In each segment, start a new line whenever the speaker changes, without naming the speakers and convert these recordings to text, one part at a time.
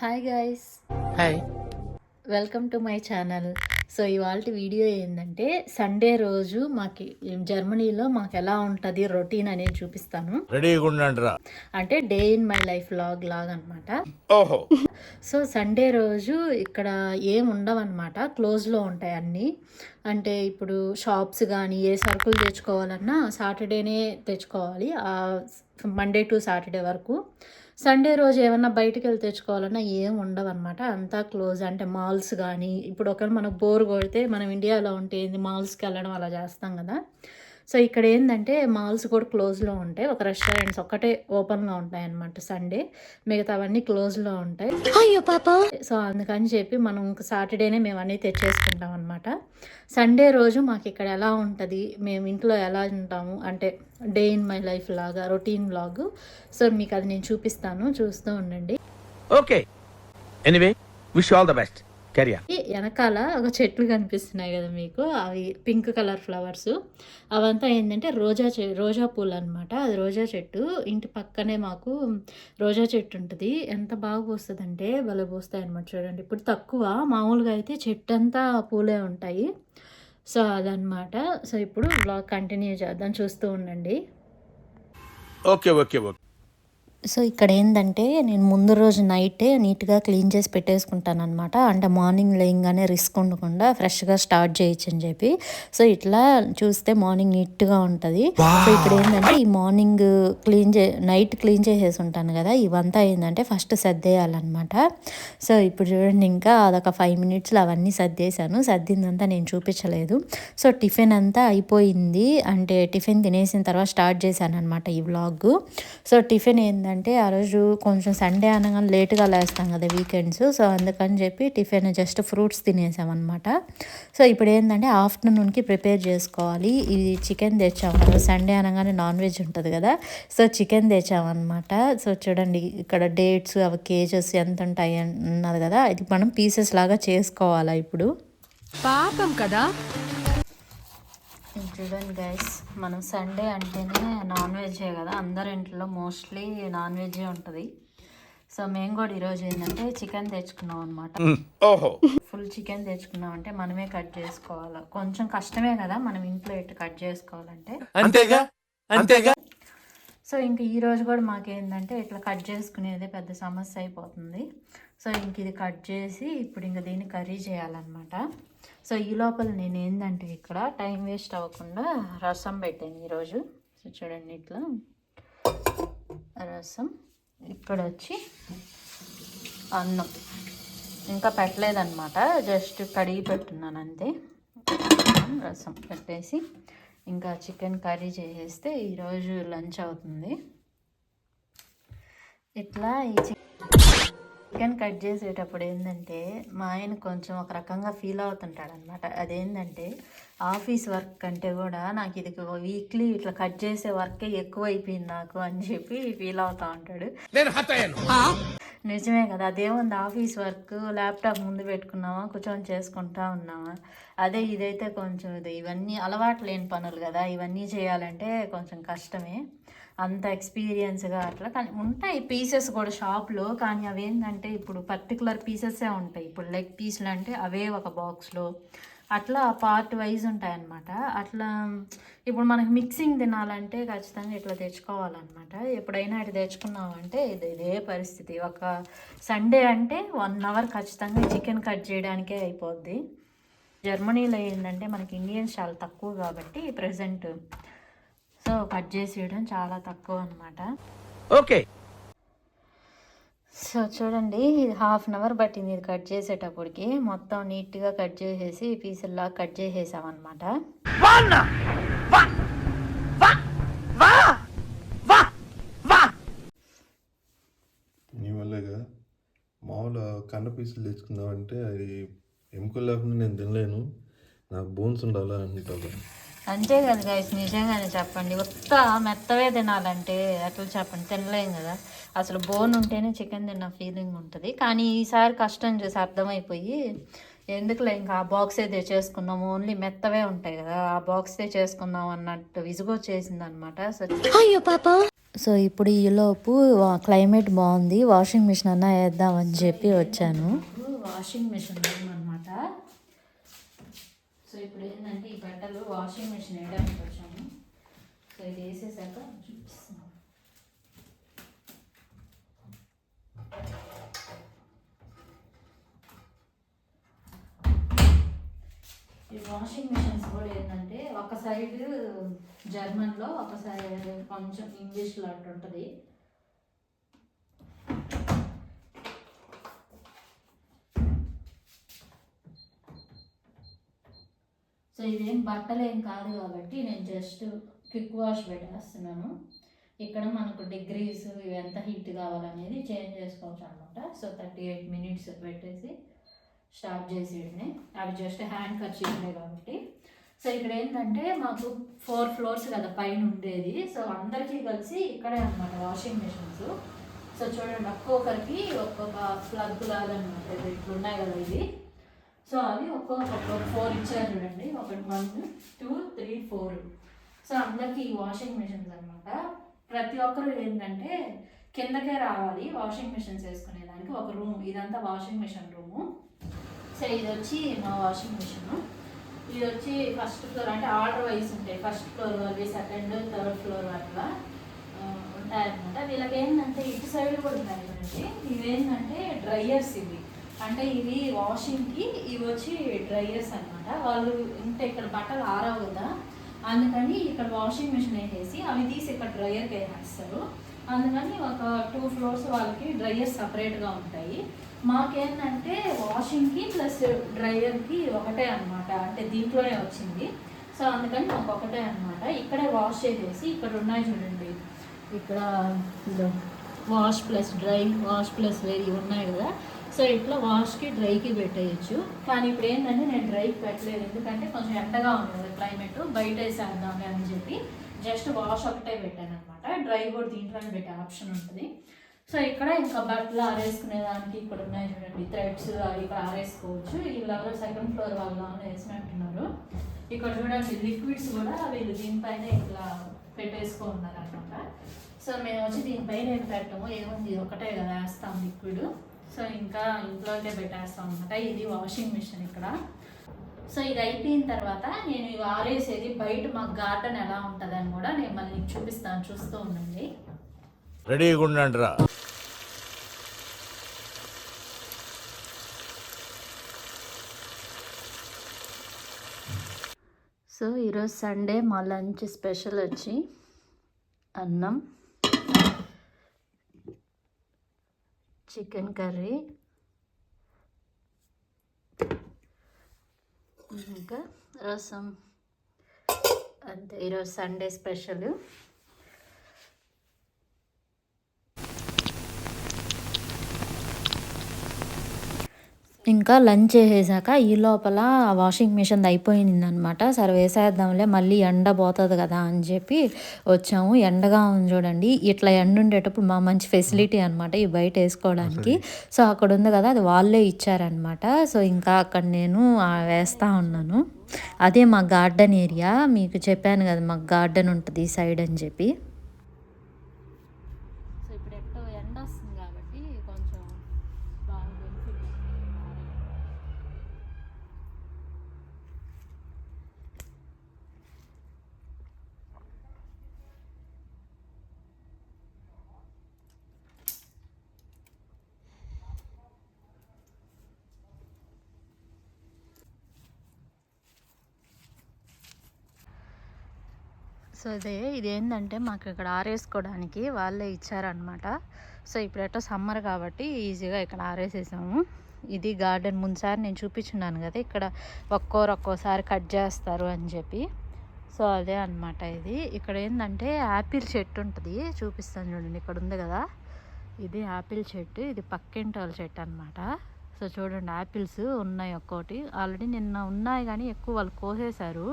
Hi guys
hi
welcome to my channel so ఇవాళ video ఏంటంటే Sunday రోజు మాకి జర్మనీలో మాకు ఎలా ఉంటుంది రొటీన్ అనేది చూపిస్తాను.
రెడీగా
అంటే day in my life vlog vlog అనమాట
ఓహో.
సో సండే రోజు ఇక్కడ ఏం ఉండవన్నమాట క్లోజ్లో ఉంటాయి అన్నీ. అంటే ఇప్పుడు షాప్స్ కానీ ఏ సరుకులు తెచ్చుకోవాలన్నా సాటర్డేనే తెచ్చుకోవాలి మండే టు సాటర్డే వరకు. సండే రోజు ఏమన్నా బయటికి వెళ్ళి తెచ్చుకోవాలన్నా ఏం ఉండవు అనమాట అంతా క్లోజ్. అంటే మాల్స్ కానీ ఇప్పుడు ఒకవేళ మనకు బోర్ కొడితే మనం ఇండియాలో ఉంటే మాల్స్కి వెళ్ళడం అలా చేస్తాం కదా. సో ఇక్కడ ఏంటంటే మాల్స్ కూడా క్లోజ్లో ఉంటాయి. ఒక రెస్టారెంట్స్ ఒక్కటే ఓపెన్గా ఉంటాయి అనమాట సండే. మిగతావన్నీ క్లోజ్లో ఉంటాయి. సో అందుకని చెప్పి మనం సాటర్డేనే మేము అన్నీ తెచ్చేసుకుంటాం అనమాట సండే రోజు మాకు ఇక్కడ ఎలా ఉంటుంది? మేము ఇంట్లో ఎలా ఉంటాము? అంటే డే ఇన్ మై లైఫ్ లాగా రొటీన్ లాగ్ సో మీకు అది నేను చూపిస్తాను. చూస్తూ ఉండండి.
Okay. Anyway wish all the best.
వెనకాల ఒక చెట్లు కనిపిస్తున్నాయి కదా మీకు అవి పింక్ కలర్ ఫ్లవర్స్. అవంతా ఏంటంటే రోజా చె రోజా పూలు అనమాట అది రోజా చెట్టు. ఇంటి పక్కనే మాకు రోజా చెట్టు ఉంటుంది. ఎంత బాగా పూస్తుందంటే భలే పూస్తాయి అనమాట చూడండి. ఇప్పుడు తక్కువ మామూలుగా అయితే చెట్టు అంతా పూలే ఉంటాయి. సో అదనమాట సో ఇప్పుడు బ్లాగ్ కంటిన్యూ చేద్దాం. చూస్తూ ఉండండి.
ఓకే ఓకే ఓకే
సో ఇక్కడ ఏంటంటే నేను ముందు రోజు నైటే నీట్గా క్లీన్ చేసి పెట్టేసుకుంటాను అనమాట అంటే మార్నింగ్ లేయంగానే రిస్క్ ఉండకుండా ఫ్రెష్గా స్టార్ట్ చేయొచ్చు అని చెప్పి. సో ఇట్లా చూస్తే మార్నింగ్ నీట్గా ఉంటుంది. సో ఇక్కడ ఏంటంటే ఈ మార్నింగ్ క్లీన్ చే నైట్ క్లీన్ చేసేసి ఉంటాను కదా ఇవంతా ఏంటంటే ఫస్ట్ సర్దేయాలన్నమాట. సో ఇప్పుడు చూడండి ఇంకా అదొక ఫైవ్ మినిట్స్లో అవన్నీ సర్దేశాను. సర్దిందంతా నేను చూపించలేదు. సో టిఫిన్ అంతా అయిపోయింది. అంటే టిఫిన్ తినేసిన తర్వాత స్టార్ట్ చేశాను అనమాట ఈ వ్లాగ్. సో టిఫిన్ ఏంటంటే ఆ రోజు కొంచెం సండే అనగానే లేట్గా లేస్తాం కదా వీకెండ్స్. సో అందుకని చెప్పి టిఫిన్ జస్ట్ ఫ్రూట్స్ తినేసామన్నమాట. సో ఇప్పుడు ఏంటంటే ఆఫ్టర్నూన్కి ప్రిపేర్ చేసుకోవాలి. ఇది చికెన్ తెచ్చాము. సండే అనగానే నాన్ వెజ్ ఉంటుంది కదా. So chicken తెచ్చామన్నమాట. సో చూడండి ఇక్కడ డేట్స్ అవి కేజెస్ ఎంత ఉంటాయి అన్నారు కదా. ఇది మనం పీసెస్ లాగా చేసుకోవాలా ఇప్పుడు?
పాపం కదా.
చూడండి గైస్ మనం సండే అంటేనే నాన్ వెజ్జే కదా అందరి ఇంట్లో మోస్ట్లీ నాన్ వెజ్జే ఉంటుంది. సో మేము కూడా ఈరోజు ఏంటంటే చికెన్ తెచ్చుకున్నాం అనమాట ఫుల్ చికెన్ తెచ్చుకున్నాం అంటే మనమే కట్ చేసుకోవాలి. కొంచెం కష్టమే కదా మనం ఇంట్లో ఇట్టు కట్ చేసుకోవాలంటే.
అంతేగా? అంతేగా?
సో ఇంక ఈ రోజు కూడా మాకేందంటే ఇట్లా కట్ చేసుకునేది పెద్ద సమస్య అయిపోతుంది. సో ఇంక ఇది కట్ చేసి ఇప్పుడు ఇంక దీన్ని కర్రీ చేయాలన్నమాట. సో ఈ లోపల నేను ఏంటంటే ఇక్కడ టైం వేస్ట్ అవ్వకుండా రసం పెట్టాను ఈరోజు. సో చూడండి ఇట్లా. రసం. ఇక్కడ వచ్చి అన్నం. ఇంకా పెట్టలేదన్నమాట. జస్ట్ కడిగి పెట్టున్నాను అంతే. రసం పెట్టేసి ఇంకా చికెన్ కర్రీ చేసేస్తే ఈరోజు లంచ్ అవుతుంది. ఇట్లా ఈ చికెన్ కట్ చేసేటప్పుడు ఏంటంటే మా ఆయన కొంచెం ఒక రకంగా ఫీల్ అవుతుంటాడు అనమాట అదేంటంటే ఆఫీస్ వర్క్ కంటే కూడా నాకు ఇది వీక్లీ ఇట్లా కట్ చేసే వర్కే ఎక్కువ అయిపోయింది నాకు అని చెప్పి ఫీల్ అవుతా ఉంటాడు. నిజమే కదా అదేముంది ఆఫీస్ వర్క్ ల్యాప్టాప్ ముందు పెట్టుకున్నామా కూర్చొని చేసుకుంటా ఉన్నామా అదే ఇదైతే కొంచెం ఇది ఇవన్నీ అలవాటు లేని పనులు కదా ఇవన్నీ చేయాలంటే కొంచెం కష్టమే. అంత ఎక్స్పీరియన్స్గా అట్లా కానీ ఉంటాయి పీసెస్ కూడా షాప్లో కానీ అవి ఏంటంటే ఇప్పుడు పర్టికులర్ పీసెసే ఉంటాయి. ఇప్పుడు లెగ్ పీస్లు అంటే అవే ఒక బాక్స్లో అట్లా పార్ట్ వైజ్ ఉంటాయన్నమాట. అట్లా ఇప్పుడు మనకి మిక్సింగ్ తినాలంటే ఖచ్చితంగా ఇట్లా తెచ్చుకోవాలన్నమాట. ఎప్పుడైనా ఇటు తెచ్చుకున్నామంటే ఇది ఇదే పరిస్థితి. ఒక సండే అంటే వన్ అవర్ ఖచ్చితంగా చికెన్ కట్ చేయడానికే అయిపోద్ది. జర్మనీలో ఏంటంటే మనకి ఇండియన్స్ చాలా తక్కువ కాబట్టి ప్రజెంట్ సో కట్ చేసేయడం చాలా తక్కువ అనమాట
ఓకే
సో చూడండి ఇది హాఫ్ అన్ అవర్ పట్టింది ఇది కట్ చేసేటప్పటికి. మొత్తం నీట్గా కట్ చేసేసి పీసుల్లా కట్ చేసేసామన్నమాట.
నీ వల్లేగా మామూలు కండ పీసులు తెచ్చుకుందామంటే అది ఎముకలు లేకుండా నేను తినలేను. నాకు బోన్స్ ఉండాలా అంటావు
అంతే కదా గైస్ నిజంగానే చెప్పండి. ఉత్త మెత్తవే తినాలంటే ఎట్లా చెప్పండి. తినలేం కదా. అసలు బోన్ ఉంటేనే చికెన్ తిన్న ఫీలింగ్ ఉంటుంది. కానీ ఈసారి కష్టం చూసి అర్థమైపోయి ఎందుకులే ఇంకా ఆ బాక్సే తెచ్చేసుకున్నాము. ఓన్లీ మెత్తవే ఉంటాయి కదా. ఆ బాక్సే చేసుకుందాం అన్నట్టు విసుగొచ్చేసింది అనమాట సో సో ఇప్పుడు ఈలోపు క్లైమేట్ బాగుంది. వాషింగ్ మిషన్ అన్నా వేద్దామని చెప్పి వచ్చాను. వాషింగ్ మిషన్ అనమాట సో ఇప్పుడు ఏంటంటే ఈ బట్టలు వాషింగ్ మిషన్ వేయడానికి వచ్చాము. సో ఇది వేసేసాక చూపిస్తున్నాను. ఈ వాషింగ్ మిషన్స్ కూడా ఏంటంటే ఒక సైడ్ జర్మన్లో ఒక సైడ్ కొంచెం ఇంగ్లీష్లో అట్టు ఉంటుంది సో ఇదేం బట్టలేం కాదు కాబట్టి నేను జస్ట్ క్విక్ వాష్ పెట్టేస్తున్నాను. ఇక్కడ మనకు డిగ్రీస్ ఇవి ఎంత హీట్ కావాలనేది చేంజ్ చేసుకోవచ్చు అనమాట సో థర్టీ ఎయిట్ మినిట్స్ పెట్టేసి స్టార్ట్ చేసేయండి అవి జస్ట్ హ్యాండ్ ఖర్చులే కాబట్టి. సో ఇక్కడ ఏంటంటే మాకు ఫోర్ ఫ్లోర్స్ కదా పైన ఉండేది. సో అందరికీ కలిసి ఇక్కడే అనమాట వాషింగ్ మిషన్స్. సో చూడండి ఒక్కొక్కరికి ఒక్కొక్క ప్లగ్ లాగా అనమాట ఇది ఇట్లా ఉన్నాయి కదా ఇది సో అది ఒక్కొక్క ఫోర్ ఇచ్చారు చూడండి. ఒకటి one two three four so అందరికీ ఈ వాషింగ్ మిషన్స్ అనమాట ప్రతి ఒక్కరు ఏంటంటే కిందకే రావాలి వాషింగ్ మిషన్స్ వేసుకునేదానికి ఒక రూమ్ ఇదంతా వాషింగ్ మిషన్ రూము సో ఇది వచ్చి మా వాషింగ్ మిషను ఇది వచ్చి ఫస్ట్ ఫ్లోర్ అంటే ఆర్డర్ వైస్ ఉంటాయి. ఫస్ట్ ఫ్లోర్ అవి సెకండ్ థర్డ్ ఫ్లోర్ అట్లా ఉంటాయన్నమాట. వీళ్ళకి ఏంటంటే ఇటు సైడ్ కూడా ఉన్నాయి ఇవేంటంటే డ్రైయర్స్ ఇవి. అంటే ఇవి వాషింగ్కి ఇవి వచ్చి డ్రైయర్స్ అన్నమాట. వాళ్ళు ఇంకా ఇక్కడ బట్టలు ఆరావు కదా. అందుకని ఇక్కడ వాషింగ్ మిషన్ వేసేసి అవి తీసి ఇక్కడ డ్రైయర్కి వేసేస్తారు. అందుకని ఒక టూ ఫ్లోర్స్ వాళ్ళకి డ్రైయర్ సపరేట్గా ఉంటాయి. మాకేంటంటే వాషింగ్కి ప్లస్ డ్రైయర్కి ఒకటే అనమాట అంటే దీంట్లోనే వచ్చింది. సో అందుకని మాకు ఒకటే అనమాట ఇక్కడే వాష్ చేసేసి ఇక్కడ ఉన్నాయి చూడండి. ఇక్కడ wash plus dry wash plus వేరి ఉన్నాయి కదా. సో ఇట్లా వాష్కి డ్రైకి పెట్టేయచ్చు. కానీ ఇప్పుడు ఏంటంటే నేను డ్రైకి పెట్టలేదు. ఎందుకంటే కొంచెం ఎండగా ఉంది కదా క్లైమేట్ బయట వేసేద్దాం అని చెప్పి జస్ట్ వాష్ ఒకటే పెట్టాను అనమాట డ్రై కూడా దీంట్లోనే పెట్టే ఆప్షన్ ఉంటుంది. సో ఇక్కడ ఇంకా బట్టలు ఆరేసుకునే దానికి ఇక్కడ ఉన్నాయి చూడండి. థ్రెడ్స్ అవి ఇక్కడ ఆరేసుకోవచ్చు. వీళ్ళెవరో సెకండ్ ఫ్లోర్ వాళ్ళు వేసినట్టున్నారు. ఇక్కడ చూడండి లిక్విడ్స్ కూడా వీళ్ళు దీనిపైన ఇట్లా పెట్టేసుకో ఉన్నారనమాట సో మేము వచ్చి దీనిపైన ఏం పెట్టము. ఏముంది? ఇది ఒకటే కదా వేస్తాం లిక్విడ్. సో ఇంకా ఇంట్లోకే పెట్టేస్తాం అనమాట ఇది వాషింగ్ మిషన్ ఇక్కడ. సో ఇది అయిపోయిన తర్వాత నేను ఇవి ఆరేసేది. బయట మా గార్డెన్ ఎలా ఉంటుందని కూడా నేను మళ్ళీ చూపిస్తాను. చూస్తూ ఉండండి.
రెడీగా ఉండండి రా.
సో ఈరోజు సండే మా లంచ్ స్పెషల్ వచ్చి అన్నం. Chicken curry. ఇంకా రసం. అంతే ఈరోజు సండే స్పెషల్. ఇంకా లంచ్ చేసేసాక ఈ లోపల వాషింగ్ మిషన్ అయిపోయింది అనమాట సరే వేసేద్దాంలే మళ్ళీ ఎండ పోతుంది కదా అని చెప్పి వచ్చాము. ఎండగా ఉంది చూడండి. ఇట్లా ఎండ ఉండేటప్పుడు మా మంచి ఫెసిలిటీ అనమాట ఈ బయట వేసుకోవడానికి. సో అక్కడ ఉంది కదా అది వాళ్ళే ఇచ్చారనమాట సో ఇంకా అక్కడ నేను వేస్తా ఉన్నాను. అదే మా గార్డెన్ ఏరియా. మీకు చెప్పాను కదా మాకు గార్డెన్ ఉంటుంది ఈ సైడ్ అని చెప్పి సో ఇప్పుడు ఎట్టో ఎండ వస్తుంది కాబట్టి కొంచెం బాగా బెనిఫిట్ సో అదే ఇదేంటంటే మాకు ఇక్కడ ఆరేసుకోవడానికి వాళ్ళే ఇచ్చారనమాట సో ఇప్పుడు ఎట్టో సమ్మర్ కాబట్టి ఈజీగా ఇక్కడ ఆరేసేసాము. ఇది గార్డెన్ ముందుసారి నేను చూపించున్నాను కదా ఇక్కడ ఒక్కోరు ఒక్కోసారి కట్ చేస్తారు అని చెప్పి. సో అదే అన్నమాట ఇది. ఇక్కడ ఏంటంటే యాపిల్ చెట్టు ఉంటుంది చూపిస్తాను చూడండి ఇక్కడ ఉంది కదా. ఇది యాపిల్ చెట్టు ఇది పక్కింటోల చెట్టు అనమాట సో చూడండి యాపిల్స్ ఉన్నాయి ఒక్కోటి. ఆల్రెడీ నిన్న ఉన్నాయి కానీ ఎక్కువ వాళ్ళు కోసేశారు.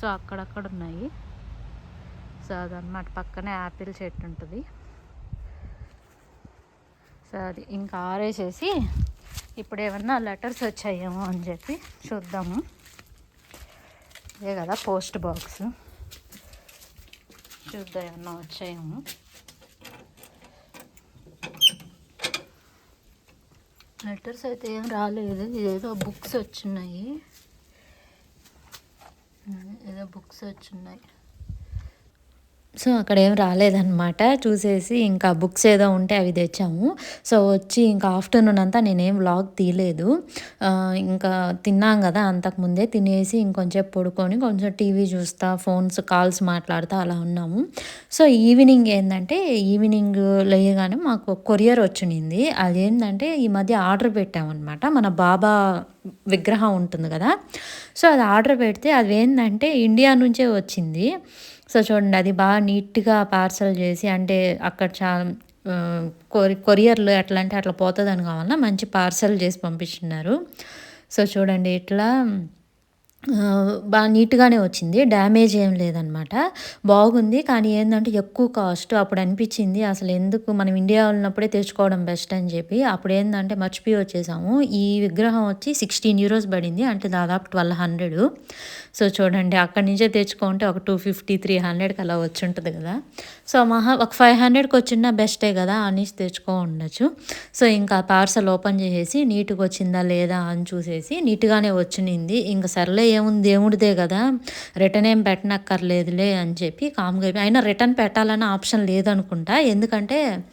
సో అక్కడక్కడ ఉన్నాయి. సో అదనమాట పక్కనే యాపిల్ చెట్టు ఉంటుంది. సో అది ఇంకా ఆరేసేసి ఇప్పుడు ఏమన్నా లెటర్స్ వచ్చాయేమో అని చెప్పి చూద్దాము. ఇదే కదా పోస్ట్ బాక్స్. చూద్దాం ఏమన్నా వచ్చాయేమో. లెటర్స్ అయితే ఏం రాలేదు. ఏదో బుక్స్ వచ్చినాయి. ఏదో బుక్స్ వచ్చినాయి. సో అక్కడ ఏం రాలేదన్నమాట. చూసేసి ఇంకా బుక్స్ ఏదో ఉంటే అవి తెచ్చాము. సో వచ్చి ఇంకా ఆఫ్టర్నూన్ అంతా నేనేం వ్లాగ్ తీయలేదు. ఇంకా తిన్నాం కదా అంతకుముందే. తినేసి ఇంకొంచెం పడుకొని కొంచెం టీవీ చూస్తా ఫోన్స్ కాల్స్ మాట్లాడుతూ అలా ఉన్నాము. సో ఈవినింగ్ ఏంటంటే ఈవినింగ్ లేయగానే మాకు కొరియర్ వచ్చింది అదేంటంటే ఈ మధ్య ఆర్డర్ పెట్టామన్నమాట. మన బాబా విగ్రహం ఉంటుంది కదా. సో అది ఆర్డర్ పెడితే అది ఏంటంటే ఇండియా నుంచే వచ్చింది. సో చూడండి అది బాగా నీట్గా పార్సల్ చేసి అంటే అక్కడ చాలా కొరి కొరియర్లు ఎట్లా అంటే అట్లా పోతుందని అనుకోవాలన్నా మంచి పార్సల్ చేసి పంపించున్నారు సో చూడండి ఇట్లా బాగా నీట్గానే వచ్చింది. డ్యామేజ్ ఏం లేదనమాట. బాగుంది. కానీ ఏంటంటే ఎక్కువ కాస్ట్ అప్పుడు అనిపించింది. అసలు ఎందుకు మనం ఇండియా ఉన్నప్పుడే తెచ్చుకోవడం బెస్ట్ అని చెప్పి అప్పుడు ఏంటంటే మర్చిపోయి వచ్చేసాము. ఈ విగ్రహం వచ్చి సిక్స్టీన్ యూరోస్ పడింది. అంటే దాదాపు ట్వెల్వ్ హండ్రెడ్. సో చూడండి అక్కడి నుంచే తెచ్చుకుంటే ఒక టూ ఫిఫ్టీ త్రీ హండ్రెడ్కి అలా వచ్చి ఉంటుంది కదా. సో మహా ఒక ఫైవ్ హండ్రెడ్కి వచ్చిన బెస్టే కదా అనేసి తెచ్చుకో ఉండొచ్చు. సో ఇంకా పార్సల్ ఓపెన్ చేసేసి నీట్గా వచ్చిందా లేదా అని చూసేసి నీట్గానే వచ్చింది ఇంకా సర్లే ఏముంది? దేవుడిదే కదా? రిటర్న్ ఏం పెట్టనక్కర్లేదులే అని చెప్పి కామ్గా అయిపోయి- అయినా రిటర్న్ పెట్టాలన్న ఆప్షన్ లేదనుకుంటా. ఎందుకంటే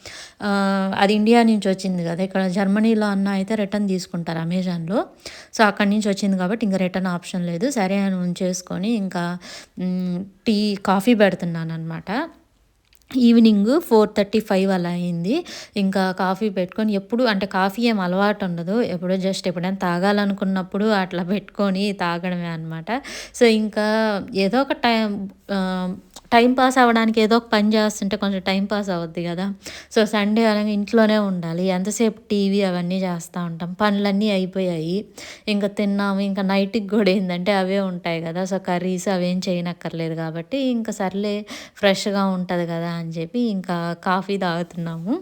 అది ఇండియా నుంచి వచ్చింది కదా. ఇక్కడ జర్మనీలో అన్న అయితే రిటర్న్ తీసుకుంటారు అమెజాన్లో. సో అక్కడి నుంచి వచ్చింది కాబట్టి ఇంకా రిటర్న్ ఆప్షన్ లేదు. సరే అని ఉంచేసుకొని ఇంకా టీ కాఫీ పెడుతున్నాను అనమాట ఈవినింగ్ ఫోర్ థర్టీ ఫైవ్ అలా అయింది. ఇంకా కాఫీ పెట్టుకొని ఎప్పుడు అంటే కాఫీ ఏం అలవాటు ఉండదు. ఎప్పుడో జస్ట్ ఎప్పుడైనా తాగాలనుకున్నప్పుడు అట్లా పెట్టుకొని తాగడమే అనమాట సో ఇంకా ఏదో ఒక టైం టైం పాస్ అవ్వడానికి ఏదో ఒక పని చేస్తుంటే కొంచెం టైం పాస్ అవుద్ది కదా. సో సండే అలాగే ఇంట్లోనే ఉండాలి. ఎంతసేపు టీవీ అవన్నీ చేస్తూ ఉంటాం. పనులన్నీ అయిపోయాయి. ఇంకా తిన్నాము. ఇంకా నైట్కి కూడా ఏంటంటే అవే ఉంటాయి కదా. సో కర్రీస్ అవేం చేయనక్కర్లేదు కాబట్టి ఇంకా సర్లే ఫ్రెష్గా ఉంటుంది కదా అని చెప్పి ఇంకా కాఫీ తాగుతున్నాము.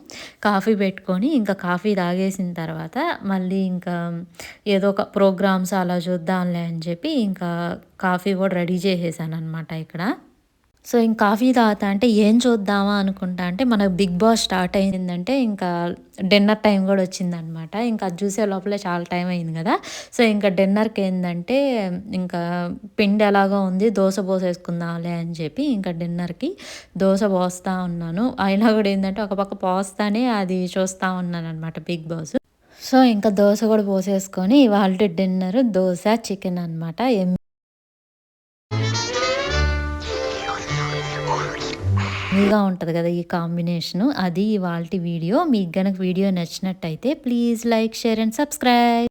కాఫీ పెట్టుకొని ఇంకా కాఫీ తాగేసిన తర్వాత మళ్ళీ ఇంకా ఏదో ఒక ప్రోగ్రామ్స్ అలా చూద్దాంలే అని చెప్పి ఇంకా కాఫీ కూడా రెడీ చేసేసాను అనమాట ఇక్కడ. సో ఇంక కాఫీ తాగుతా అంటే ఏం చూద్దామా అనుకుంటా అంటే మనకు బిగ్ బాస్ స్టార్ట్ అయిందంటే ఇంకా డిన్నర్ టైం కూడా వచ్చిందనమాట. ఇంకా అది చూసే లోపలే చాలా టైం అయింది కదా. సో ఇంకా డిన్నర్కి ఏంటంటే ఇంకా పిండి ఎలాగో ఉంది దోశ పోసేసుకుందాంలే అని చెప్పి ఇంకా డిన్నర్కి దోశ పోస్తా ఉన్నాను. అయినా కూడా ఏంటంటే ఒక పక్క పోస్తానే అది చూస్తూ ఉన్నాను అనమాట బిగ్ బాస్. సో ఇంకా దోశ కూడా పోసేసుకొని ఇవాళ డిన్నర్ దోశ చికెన్ అనమాట. గా ఉంటుంది కదా ఈ కాంబినేషను. అది ఇవాళ వీడియో. మీకు గనక వీడియో నచ్చినట్టయితే please like share and subscribe.